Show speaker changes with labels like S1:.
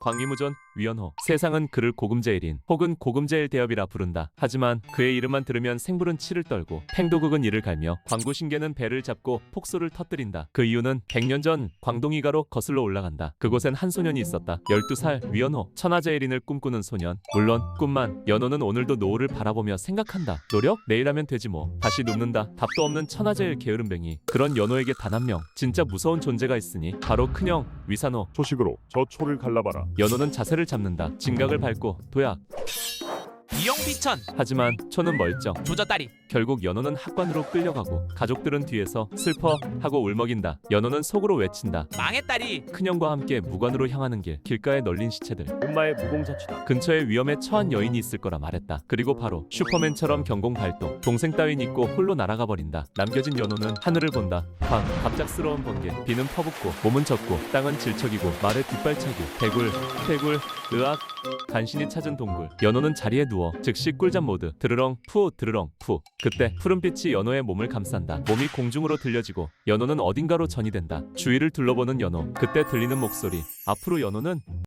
S1: 광위무전 위연호 세상은 그를 고금제일인 혹은 고금제일 대업이라 부른다. 하지만 그의 이름만 들으면 생불은 치를 떨고 팽도극은 이를 갈며 광구신계는 배를 잡고 폭소를 터뜨린다. 그 이유는 100년 전 광동이가로 거슬러 올라간다. 그곳엔 한 소년이 있었다. 12살 위연호 천하제일인을 꿈꾸는 소년. 물론 꿈만 연호는 오늘도 노을을 바라보며 생각한다. 노력? 내일 하면 되지 뭐. 다시 눕는다. 답도 없는 천하제일 게으름뱅이. 그런 연호에게 단 한 명 진짜 무서운 존재가 있으니 바로 큰형 위산호.
S2: 초식으로 저 초를 갈라봐라.
S1: 연호는 자세를 잡는다. 진각을 밟고 도약.
S3: 이영비천
S1: 하지만 초는 멀쩡.
S3: 조져다리
S1: 결국 연호는 학관으로 끌려가고 가족들은 뒤에서 슬퍼 하고 울먹인다. 연호는 속으로 외친다.
S3: 망했다리
S1: 큰형과 함께 무관으로 향하는 길, 길가에 널린 시체들.
S2: 엄마의 무공자취다.
S1: 근처에 위험에 처한 여인이 있을 거라 말했다. 그리고 바로 슈퍼맨처럼 경공 발동. 동생 따윈 잊고 홀로 날아가 버린다. 남겨진 연호는 하늘을 본다. 광, 갑작스러운 번개. 비는 퍼붓고 몸은 젖고 땅은 질척이고 말의 뒷발차기. 개굴, 개굴, 의학. 간신히 찾은 동굴. 연호는 자리에 누워 즉시 꿀잠 모드. 드르렁 푸 드르렁 푸. 그때 푸른빛이 연호의 몸을 감싼다. 몸이 공중으로 들려지고 연호는 어딘가로 전이된다. 주위를 둘러보는 연호. 그때 들리는 목소리. 앞으로 연호는